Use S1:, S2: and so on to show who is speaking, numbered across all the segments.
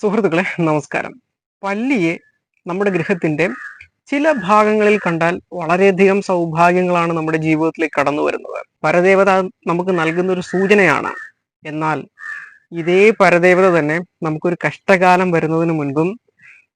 S1: സുഹൃത്തുക്കളെ നമസ്കാരം. പല്ലിയെ നമ്മുടെ ഗൃഹത്തിന്റെ ചില ഭാഗങ്ങളിൽ കണ്ടാൽ വളരെയധികം സൗഭാഗ്യങ്ങളാണ് നമ്മുടെ ജീവിതത്തിലേക്ക് കടന്നു വരുന്നത്. പരദേവത നമുക്ക് നൽകുന്ന ഒരു സൂചനയാണ്. എന്നാൽ ഇതേ പരദേവത തന്നെ നമുക്കൊരു കഷ്ടകാലം വരുന്നതിന് മുൻപും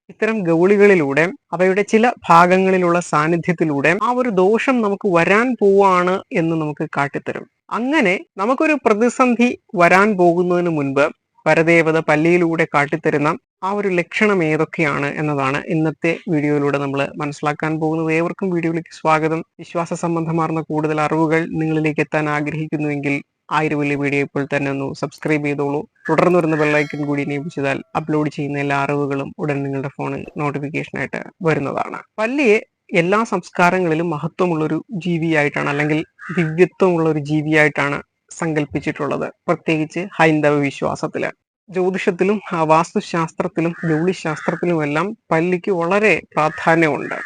S1: ഇത്തരം ഗൗളികളിലൂടെ അവയുടെ ചില ഭാഗങ്ങളിലുള്ള സാന്നിധ്യത്തിലൂടെ ആ ഒരു ദോഷം നമുക്ക് വരാൻ പോവാണ് എന്ന് നമുക്ക് കാട്ടിത്തരും. അങ്ങനെ നമുക്കൊരു പ്രതിസന്ധി വരാൻ പോകുന്നതിന് മുൻപ് പരദേവത പല്ലിയിലൂടെ കാട്ടിത്തരുന്ന ആ ഒരു ലക്ഷണം ഏതൊക്കെയാണ് എന്നതാണ് ഇന്നത്തെ വീഡിയോയിലൂടെ നമ്മൾ മനസ്സിലാക്കാൻ പോകുന്നത്. ഏവർക്കും വീഡിയോയിലേക്ക് സ്വാഗതം. വിശ്വാസ സംബന്ധമാർന്ന കൂടുതൽ അറിവുകൾ നിങ്ങളിലേക്ക് എത്താൻ ആഗ്രഹിക്കുന്നുവെങ്കിൽ ആ ഒരു വലിയ വീഡിയോ ഇപ്പോൾ തന്നെ ഒന്ന് സബ്സ്ക്രൈബ് ചെയ്തോളൂ. തുടർന്ന് വരുന്ന ബെല്ലൈക്കൻ കൂടി നിയമിച്ചതാൽ അപ്ലോഡ് ചെയ്യുന്ന എല്ലാ അറിവുകളും ഉടൻ നിങ്ങളുടെ ഫോണിൽ നോട്ടിഫിക്കേഷനായിട്ട് വരുന്നതാണ്. പല്ലിയെ എല്ലാ സംസ്കാരങ്ങളിലും മഹത്വമുള്ളൊരു ജീവിയായിട്ടാണ് അല്ലെങ്കിൽ ദിവ്യത്വമുള്ള ഒരു ജീവിയായിട്ടാണ് സങ്കല്പിച്ചിട്ടുള്ളത് പ്രത്യേകിച്ച് ഹൈന്ദവ വിശ്വാസത്തിൽ ജ്യോതിഷത്തിലും വാസ്തുശാസ്ത്രത്തിലും ഗൗളിശാസ്ത്രത്തിലും എല്ലാം പല്ലിക്ക് വളരെ പ്രാധാന്യമുണ്ട്.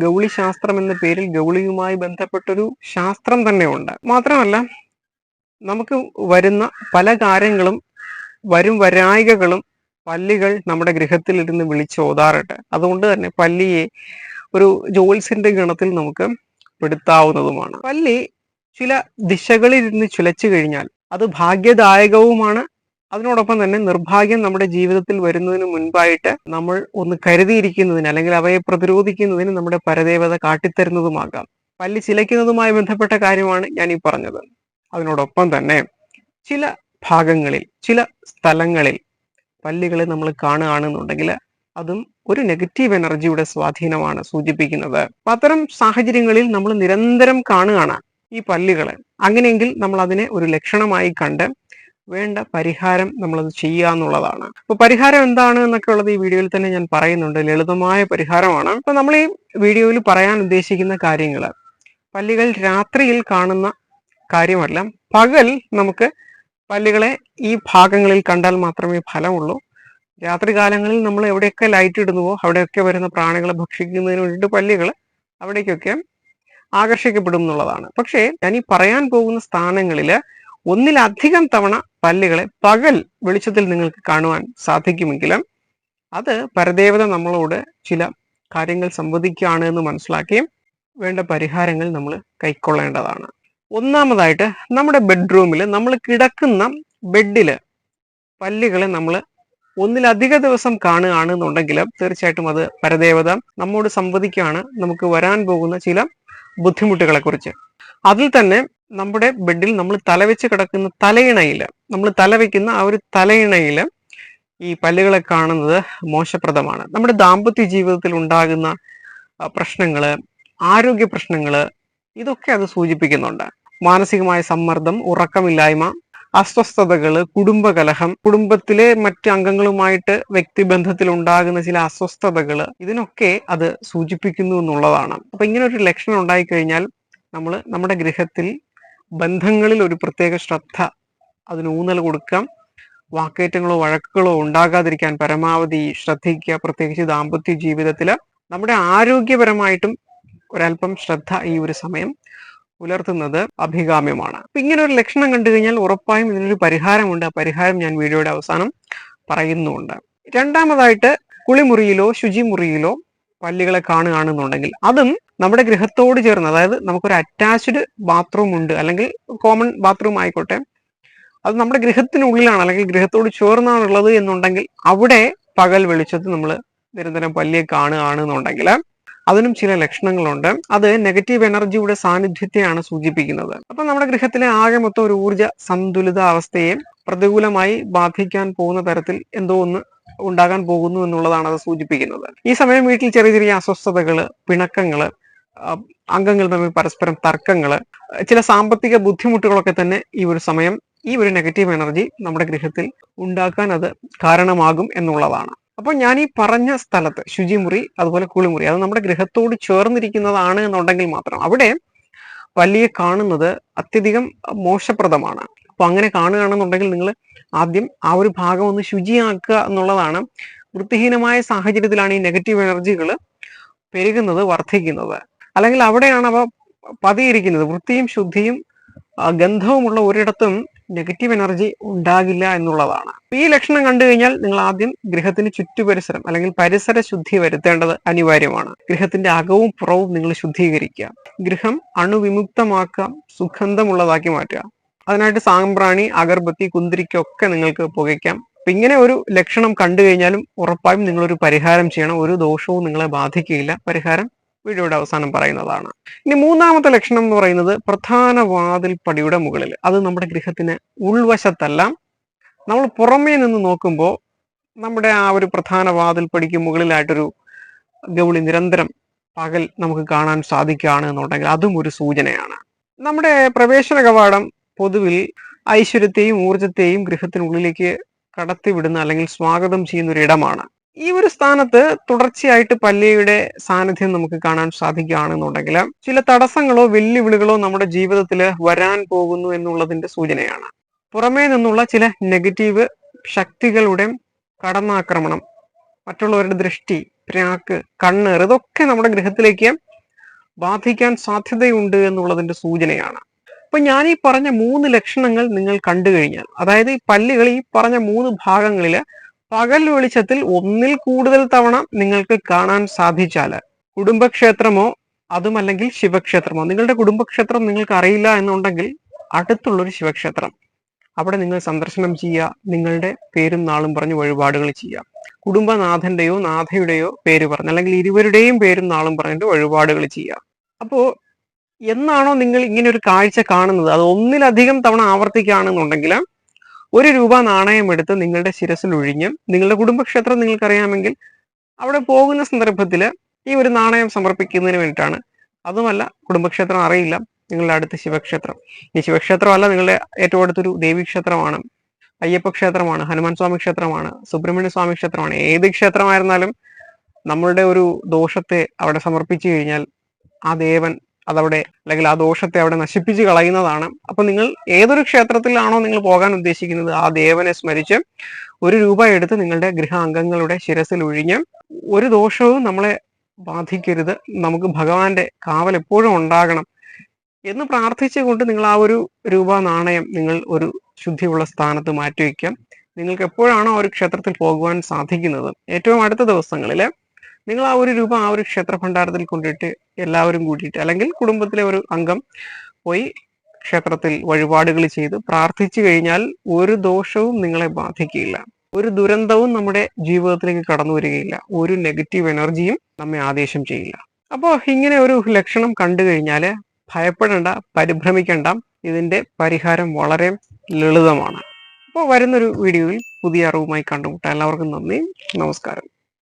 S1: ഗൗളി ശാസ്ത്രം എന്ന പേരിൽ ഗൗളിയുമായി ബന്ധപ്പെട്ടൊരു ശാസ്ത്രം തന്നെയുണ്ട്. മാത്രമല്ല നമുക്ക് വരുന്ന പല കാര്യങ്ങളും വരും വരായികകളും പല്ലികൾ നമ്മുടെ ഗൃഹത്തിൽ ഇരുന്ന് വിളിച്ചോതാറുണ്ട്. അതുകൊണ്ട് തന്നെ പല്ലിയെ ഒരു ജോൽസിന്റെ ഗണത്തിൽ നമുക്ക് പെടുത്താവുന്നതുമാണ്. പല്ലി ചില ദിശകളിൽ ഇരുന്ന് ചുലച്ചു കഴിഞ്ഞാൽ അത് ഭാഗ്യദായകവുമാണ്. അതിനോടൊപ്പം തന്നെ നിർഭാഗ്യം നമ്മുടെ ജീവിതത്തിൽ വരുന്നതിന് മുൻപായിട്ട് നമ്മൾ ഒന്ന് കരുതിയിരിക്കുന്നതിന് അല്ലെങ്കിൽ അവയെ പ്രതിരോധിക്കുന്നതിന് നമ്മുടെ പരദേവത കാട്ടിത്തരുന്നതുമാകാം. പല്ലി ചിലയ്ക്കുന്നതുമായി ബന്ധപ്പെട്ട കാര്യമാണ് ഞാൻ ഈ പറഞ്ഞത്. അതിനോടൊപ്പം തന്നെ ചില ഭാഗങ്ങളിൽ ചില സ്ഥലങ്ങളിൽ പല്ലികളെ നമ്മൾ കാണുകയാണെന്നുണ്ടെങ്കിൽ അതും ഒരു നെഗറ്റീവ് എനർജിയുടെ സ്വാധീനമാണ് സൂചിപ്പിക്കുന്നത്. അത്തരം സാഹചര്യങ്ങളിൽ നമ്മൾ നിരന്തരം കാണുകയാണ്. ഈ പല്ലുകളെ. അങ്ങനെയെങ്കിൽ നമ്മൾ അതിനെ ഒരു ലക്ഷണമായി കണ്ട് വേണ്ട പരിഹാരം നമ്മളത് ചെയ്യുക എന്നുള്ളതാണ്. അപ്പൊ പരിഹാരം എന്താണ് എന്നൊക്കെ ഉള്ളത് ഈ വീഡിയോയിൽ തന്നെ ഞാൻ പറയുന്നുണ്ട്. ലളിതമായ പരിഹാരമാണ്. അപ്പൊ നമ്മൾ ഈ വീഡിയോയിൽ പറയാൻ ഉദ്ദേശിക്കുന്ന കാര്യങ്ങൾ. പല്ലികൾ രാത്രിയിൽ കാണുന്ന കാര്യമല്ല. പകൽ നമുക്ക് പല്ലുകളെ ഈ ഭാഗങ്ങളിൽ കണ്ടാൽ മാത്രമേ ഫലമുള്ളൂ. രാത്രി കാലങ്ങളിൽ നമ്മൾ എവിടെയൊക്കെ ലൈറ്റ് ഇടുന്നുവോ അവിടെയൊക്കെ വരുന്ന പ്രാണികളെ ഭക്ഷിക്കുന്നതിന് വേണ്ടിയിട്ട് പല്ലികൾ അവിടേക്കൊക്കെ ആകർഷിക്കപ്പെടും എന്നുള്ളതാണ്. പക്ഷേ ഞാൻ ഈ പറയാൻ പോകുന്ന സ്ഥാനങ്ങളിൽ ഒന്നിലധികം തവണ പല്ലുകളെ പകൽ വെളിച്ചത്തിൽ നിങ്ങൾക്ക് കാണുവാൻ സാധിക്കുമെങ്കിലും അത് പരദേവത നമ്മളോട് ചില കാര്യങ്ങൾ സംവദിക്കുകയാണ് എന്ന് മനസ്സിലാക്കിയും വേണ്ട പരിഹാരങ്ങൾ നമ്മൾ കൈക്കൊള്ളേണ്ടതാണ്. ഒന്നാമതായിട്ട് നമ്മുടെ ബെഡ്റൂമിൽ നമ്മൾ കിടക്കുന്ന ബെഡിൽ പല്ലുകളെ നമ്മൾ ഒന്നിലധിക ദിവസം കാണുകയാണെന്നുണ്ടെങ്കിൽ തീർച്ചയായിട്ടും അത് പരദേവത നമ്മോട് സംവദിക്കുകയാണ്. നമുക്ക് വരാൻ പോകുന്ന ചില ബുദ്ധിമുട്ടുകളെ കുറിച്ച് അതിൽ തന്നെ നമ്മുടെ ബെഡിൽ നമ്മൾ തലവെച്ച് കിടക്കുന്ന തലയിണയിൽ നമ്മൾ തലവെക്കുന്ന ആ ഒരു തലയിണയിൽ ഈ പല്ലുകളെ കാണുന്നത് മോശപ്രദമാണ്. നമ്മുടെ ദാമ്പത്യ ജീവിതത്തിൽ ഉണ്ടാകുന്ന പ്രശ്നങ്ങൾ ആരോഗ്യ പ്രശ്നങ്ങൾ ഇതൊക്കെ അത് സൂചിപ്പിക്കുന്നുണ്ട്. മാനസികമായ സമ്മർദ്ദം ഉറക്കമില്ലായ്മ അസ്വസ്ഥതകൾ കുടുംബകലഹം കുടുംബത്തിലെ മറ്റ് അംഗങ്ങളുമായിട്ട് വ്യക്തിബന്ധത്തിൽ ഉണ്ടാകുന്ന ചില അസ്വസ്ഥതകൾ ഇതിനൊക്കെ അത് സൂചിപ്പിക്കുന്നു എന്നുള്ളതാണ്. അപ്പൊ ഇങ്ങനെ ഒരു ലക്ഷണം ഉണ്ടായിക്കഴിഞ്ഞാൽ നമ്മൾ നമ്മുടെ ഗൃഹത്തിൽ ബന്ധങ്ങളിൽ ഒരു പ്രത്യേക ശ്രദ്ധ അതിന് ഊന്നൽ കൊടുക്കാം. വാക്കേറ്റങ്ങളോ വഴക്കുകളോ ഉണ്ടാകാതിരിക്കാൻ പരമാവധി ശ്രദ്ധിക്കുക. പ്രത്യേകിച്ച് ദാമ്പത്യ ജീവിതത്തിൽ നമ്മുടെ ആരോഗ്യപരമായിട്ടും ഒരല്പം ശ്രദ്ധ ഈ ഒരു സമയം പുലർത്തുന്നത് അഭികാമ്യമാണ്. അപ്പൊ ഇങ്ങനെ ഒരു ലക്ഷണം കണ്ടു കഴിഞ്ഞാൽ ഉറപ്പായും ഇതിനൊരു പരിഹാരമുണ്ട്. ആ പരിഹാരം ഞാൻ വീഡിയോയുടെ അവസാനം പറയുന്നുണ്ട്. രണ്ടാമതായിട്ട് കുളിമുറിയിലോ ശുചിമുറിയിലോ പല്ലുകളെ കാണുകയാണെന്നുണ്ടെങ്കിൽ അതും നമ്മുടെ ഗൃഹത്തോട് ചേർന്ന് അതായത് നമുക്കൊരു അറ്റാച്ച്ഡ് ബാത്റൂം ഉണ്ട് അല്ലെങ്കിൽ കോമൺ ബാത്റൂം ആയിക്കോട്ടെ അത് നമ്മുടെ ഗൃഹത്തിനുള്ളിലാണ് അല്ലെങ്കിൽ ഗൃഹത്തോട് ചേർന്നാണുള്ളത് എന്നുണ്ടെങ്കിൽ അവിടെ പകൽ വെളിച്ചത്ത് നമ്മൾ നിരന്തരം പല്ലിയെ കാണുകയാണെന്നുണ്ടെങ്കിൽ അതിനും ചില ലക്ഷണങ്ങളുണ്ട്. അത് നെഗറ്റീവ് എനർജിയുടെ സാന്നിധ്യത്തെയാണ് സൂചിപ്പിക്കുന്നത്. അപ്പൊ നമ്മുടെ ഗൃഹത്തിലെ ആകെ മൊത്തം ഒരു ഊർജ സന്തുലിത അവസ്ഥയെ പ്രതികൂലമായി ബാധിക്കാൻ പോകുന്ന തരത്തിൽ എന്തോ ഒന്ന് ഉണ്ടാകാൻ പോകുന്നു എന്നുള്ളതാണ് അത് സൂചിപ്പിക്കുന്നത്. ഈ സമയം വീട്ടിൽ ചെറിയ ചെറിയ അസ്വസ്ഥതകൾ പിണക്കങ്ങൾ അംഗങ്ങൾ തമ്മിൽ പരസ്പരം തർക്കങ്ങൾ ചില സാമ്പത്തിക ബുദ്ധിമുട്ടുകളൊക്കെ തന്നെ ഈ ഒരു സമയം ഈ ഒരു നെഗറ്റീവ് എനർജി നമ്മുടെ ഗൃഹത്തിൽ ഉണ്ടാക്കാൻ അത് കാരണമാകും എന്നുള്ളതാണ്. അപ്പോൾ ഞാൻ ഈ പറഞ്ഞ സ്ഥലത്ത് ശുചിമുറി അതുപോലെ കുളിമുറി അത് നമ്മുടെ ഗൃഹത്തോട് ചേർന്നിരിക്കുന്നതാണ് എന്നുണ്ടെങ്കിൽ മാത്രം. അവിടെ വലിയ കാണുന്നത് അത്യധികം മോശപ്രദമാണ്. അപ്പൊ അങ്ങനെ കാണുകയാണെന്നുണ്ടെങ്കിൽ നിങ്ങൾ ആദ്യം ആ ഒരു ഭാഗം ഒന്ന് ശുചിയാക്കുക എന്നുള്ളതാണ് വൃത്തിഹീനമായ സാഹചര്യത്തിലാണ് ഈ നെഗറ്റീവ് എനർജികൾ പെരുകുന്നത് വർദ്ധിക്കുന്നത്. അല്ലെങ്കിൽ അവിടെയാണ് അവ പതിയിരിക്കുന്നത്. വൃത്തിയും ശുദ്ധിയും ഗന്ധവുമുള്ള ഒരിടത്തും നെഗറ്റീവ് എനർജി ഉണ്ടാകില്ല എന്നുള്ളതാണ്. ഈ ലക്ഷണം കണ്ടു കഴിഞ്ഞാൽ നിങ്ങൾ ആദ്യം ഗൃഹത്തിന് ചുറ്റുപരിസരം അല്ലെങ്കിൽ പരിസര ശുദ്ധി വരുത്തേണ്ടത് അനിവാര്യമാണ്. ഗൃഹത്തിന്റെ അകവും പുറവും നിങ്ങൾ ശുദ്ധീകരിക്കുക. ഗൃഹം അണുവിമുക്തമാക്കാം സുഗന്ധമുള്ളതാക്കി മാറ്റുക. അതിനായിട്ട് സാമ്പ്രാണി അഗർബത്തി കുന്തിരിക്കൊക്കെ നിങ്ങൾക്ക് പുകയ്ക്കാം. അപ്പൊ ഇങ്ങനെ ഒരു ലക്ഷണം കണ്ടു കഴിഞ്ഞാലും ഉറപ്പായും നിങ്ങളൊരു പരിഹാരം ചെയ്യണം. ഒരു ദോഷവും നിങ്ങളെ ബാധിക്കുകയില്ല. പരിഹാരം വീഡിയോയുടെ അവസാനം പറയുന്നതാണ്. ഇനി മൂന്നാമത്തെ ലക്ഷണം എന്ന് പറയുന്നത് പ്രധാന വാതിൽ പടിയുടെ മുകളിൽ. അത് നമ്മുടെ ഗൃഹത്തിന് ഉൾവശത്തല്ല. നമ്മൾ പുറമേ നിന്ന് നോക്കുമ്പോൾ നമ്മുടെ ആ ഒരു പ്രധാന വാതിൽ പടിക്ക് മുകളിലായിട്ടൊരു ഗൗളി നിരന്തരം പകൽ നമുക്ക് കാണാൻ സാധിക്കുകയാണ് എന്നുണ്ടെങ്കിൽ അതും ഒരു സൂചനയാണ്. നമ്മുടെ പ്രവേശന കവാടം പൊതുവിൽ ഐശ്വര്യത്തെയും ഊർജത്തെയും ഗൃഹത്തിനുള്ളിലേക്ക് കടത്തിവിടുന്ന അല്ലെങ്കിൽ സ്വാഗതം ചെയ്യുന്ന ഒരു ഇടമാണ്. ഈ ഒരു സ്ഥാനത്ത് തുടർച്ചയായിട്ട് പല്ലിയുടെ സാന്നിധ്യം നമുക്ക് കാണാൻ സാധിക്കുകയാണെന്നുണ്ടെങ്കിൽ ചില തടസ്സങ്ങളോ വെല്ലുവിളികളോ നമ്മുടെ ജീവിതത്തിൽ വരാൻ പോകുന്നു എന്നുള്ളതിന്റെ സൂചനയാണ്. പുറമേ നിന്നുള്ള ചില നെഗറ്റീവ് ശക്തികളുടെ കടന്നാക്രമണം മറ്റുള്ളവരുടെ ദൃഷ്ടി പ്രാക്ക് കണ്ണ് ഇതൊക്കെ നമ്മുടെ ഗൃഹത്തിലേക്ക് ബാധിക്കാൻ സാധ്യതയുണ്ട് എന്നുള്ളതിന്റെ സൂചനയാണ്. അപ്പൊ ഞാൻ ഈ പറഞ്ഞ മൂന്ന് ലക്ഷണങ്ങൾ നിങ്ങൾ കണ്ടു കഴിഞ്ഞാൽ അതായത് ഈ പല്ലുകൾ ഈ പറഞ്ഞ മൂന്ന് ഭാഗങ്ങളിൽ പകൽ വെളിച്ചത്തിൽ ഒന്നിൽ കൂടുതൽ തവണ നിങ്ങൾക്ക് കാണാൻ സാധിച്ചാൽ കുടുംബക്ഷേത്രമോ അതുമല്ലെങ്കിൽ ശിവക്ഷേത്രമോ നിങ്ങളുടെ കുടുംബക്ഷേത്രം നിങ്ങൾക്ക് അറിയില്ല എന്നുണ്ടെങ്കിൽ അടുത്തുള്ളൊരു ശിവക്ഷേത്രം. അവിടെ നിങ്ങൾ സന്ദർശനം ചെയ്യുക നിങ്ങളുടെ പേരും നാളും പറഞ്ഞ് വഴിപാടുകൾ ചെയ്യുക. കുടുംബനാഥന്റെയോ നാഥയുടെയോ പേര് പറഞ്ഞ് അല്ലെങ്കിൽ ഇരുവരുടെയും പേരും നാളും പറഞ്ഞിട്ട് വഴിപാടുകൾ ചെയ്യുക. അപ്പോ എന്നാണോ നിങ്ങൾ ഇങ്ങനെ ഒരു കാഴ്ച കാണുന്നത്? അത് ഒന്നിലധികം തവണ ആവർത്തിക്കുകയാണെന്നുണ്ടെങ്കിൽ ഒരു രൂപ നാണയം എടുത്ത് നിങ്ങളുടെ ശിരസിൽ ഒഴിഞ്ഞ് നിങ്ങളുടെ കുടുംബക്ഷേത്രം നിങ്ങൾക്കറിയാമെങ്കിൽ അവിടെ പോകുന്ന സന്ദർഭത്തിൽ ഈ ഒരു നാണയം സമർപ്പിക്കുന്നതിന് വേണ്ടിയിട്ടാണ്. അതുമല്ല കുടുംബക്ഷേത്രം അറിയില്ല. നിങ്ങളുടെ അടുത്ത ശിവക്ഷേത്രം. ഈ ശിവക്ഷേത്രമല്ല നിങ്ങളുടെ ഏറ്റവും അടുത്തൊരു ദേവീക്ഷേത്രമാണ്. അയ്യപ്പ ക്ഷേത്രമാണ് ഹനുമാൻ സ്വാമി ക്ഷേത്രമാണ് സുബ്രഹ്മണ്യ സ്വാമി ക്ഷേത്രമാണ്. ഏത് ക്ഷേത്രമായിരുന്നാലും നമ്മളുടെ ഒരു ദോഷത്തെ അവിടെ സമർപ്പിച്ചു കഴിഞ്ഞാൽ ആ ദേവൻ അതവിടെ അല്ലെങ്കിൽ ആ ദോഷത്തെ അവിടെ നശിപ്പിച്ച് കളയുന്നതാണ്. അപ്പൊ നിങ്ങൾ ഏതൊരു ക്ഷേത്രത്തിലാണോ നിങ്ങൾ പോകാൻ ഉദ്ദേശിക്കുന്നത് ആ ദേവനെ സ്മരിച്ച് ഒരു രൂപ എടുത്ത് നിങ്ങളുടെ ഗൃഹാംഗങ്ങളുടെ ശിരസിൽ ഒഴിഞ്ഞ് ഒരു ദോഷവും നമ്മളെ ബാധിക്കരുത്. നമുക്ക് ഭഗവാന്റെ കാവൽ എപ്പോഴും ഉണ്ടാകണം എന്ന് പ്രാർത്ഥിച്ചുകൊണ്ട് നിങ്ങൾ ആ ഒരു രൂപ നാണയം നിങ്ങൾ ഒരു ശുദ്ധിയുള്ള സ്ഥാനത്ത് മാറ്റിവെക്കാം. നിങ്ങൾക്ക് എപ്പോഴാണോ ആ ഒരു ക്ഷേത്രത്തിൽ പോകുവാൻ സാധിക്കുന്നത്. ഏറ്റവും അടുത്ത ദിവസങ്ങളിൽ നിങ്ങൾ ആ ഒരു രൂപ ആ ഒരു ക്ഷേത്ര ഭണ്ഡാരത്തിൽ കൊണ്ടിട്ട് എല്ലാവരും കൂട്ടിയിട്ട് അല്ലെങ്കിൽ കുടുംബത്തിലെ ഒരു അംഗം പോയി ക്ഷേത്രത്തിൽ വഴിപാടുകൾ ചെയ്ത് പ്രാർത്ഥിച്ചു കഴിഞ്ഞാൽ ഒരു ദോഷവും നിങ്ങളെ ബാധിക്കില്ല ഒരു ദുരന്തവും നമ്മുടെ ജീവിതത്തിലേക്ക് കടന്നു വരികയില്ല. ഒരു നെഗറ്റീവ് എനർജിയും നമ്മെ ആദേശം ചെയ്യില്ല. അപ്പോൾ ഇങ്ങനെ ഒരു ലക്ഷണം കണ്ടു കഴിഞ്ഞാൽ ഭയപ്പെടേണ്ട പരിഭ്രമിക്കേണ്ട. ഇതിന്റെ പരിഹാരം വളരെ ലളിതമാണ്. അപ്പോൾ വരുന്നൊരു വീഡിയോയിൽ പുതിയ അറിവുമായി കണ്ടുമുട്ടാം. എല്ലാവർക്കും നന്ദി. നമസ്കാരം.